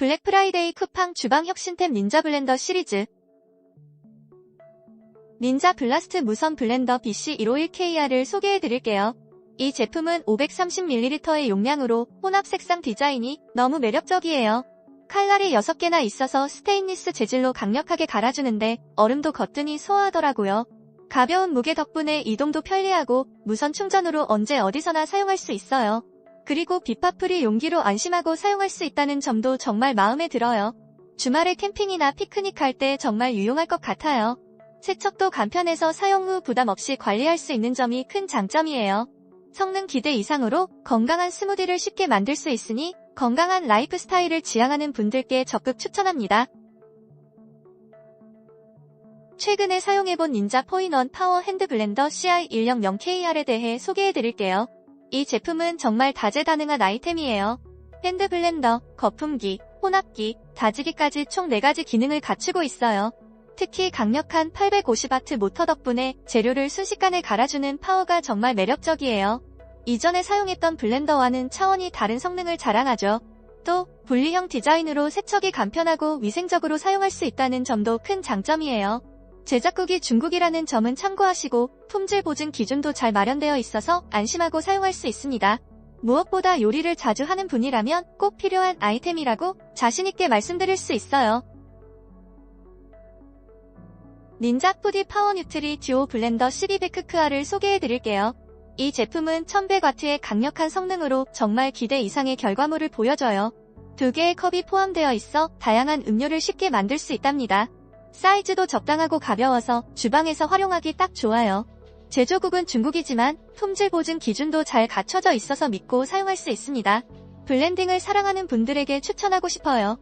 블랙 프라이데이 쿠팡 주방 혁신템 닌자 블렌더 시리즈 닌자 블라스트 무선 블렌더 BC151KR을 소개해드릴게요. 이 제품은 530ml의 용량으로 혼합 색상 디자인이 너무 매력적이에요. 칼날이 6개나 있어서 스테인리스 재질로 강력하게 갈아주는데 얼음도 거뜬히 소화하더라고요. 가벼운 무게 덕분에 이동도 편리하고 무선 충전으로 언제 어디서나 사용할 수 있어요. 그리고 비파프리 용기로 안심하고 사용할 수 있다는 점도 정말 마음에 들어요. 주말에 캠핑이나 피크닉 할 때 정말 유용할 것 같아요. 세척도 간편해서 사용 후 부담 없이 관리할 수 있는 점이 큰 장점이에요. 성능 기대 이상으로 건강한 스무디를 쉽게 만들 수 있으니 건강한 라이프 스타일을 지향하는 분들께 적극 추천합니다. 최근에 사용해본 닌자 포인원 파워 핸드 블렌더 CI100KR에 대해 소개해드릴게요. 이 제품은 정말 다재다능한 아이템이에요. 핸드 블렌더, 거품기, 혼합기, 다지기까지 총 4가지 기능을 갖추고 있어요. 특히 강력한 850W 모터 덕분에 재료를 순식간에 갈아주는 파워가 정말 매력적이에요. 이전에 사용했던 블렌더와는 차원이 다른 성능을 자랑하죠. 또 분리형 디자인으로 세척이 간편하고 위생적으로 사용할 수 있다는 점도 큰 장점이에요. 제작국이 중국이라는 점은 참고하시고 품질 보증 기준도 잘 마련되어 있어서 안심하고 사용할 수 있습니다. 무엇보다 요리를 자주 하는 분이라면 꼭 필요한 아이템이라고 자신있게 말씀드릴 수 있어요. 닌자 푸디 파워 뉴트리 듀오 블렌더 1200크크아를 소개해드릴게요. 이 제품은 1100W의 강력한 성능으로 정말 기대 이상의 결과물을 보여줘요. 두 개의 컵이 포함되어 있어 다양한 음료를 쉽게 만들 수 있답니다. 사이즈도 적당하고 가벼워서 주방에서 활용하기 딱 좋아요. 제조국은 중국이지만 품질 보증 기준도 잘 갖춰져 있어서 믿고 사용할 수 있습니다. 블렌딩을 사랑하는 분들에게 추천하고 싶어요.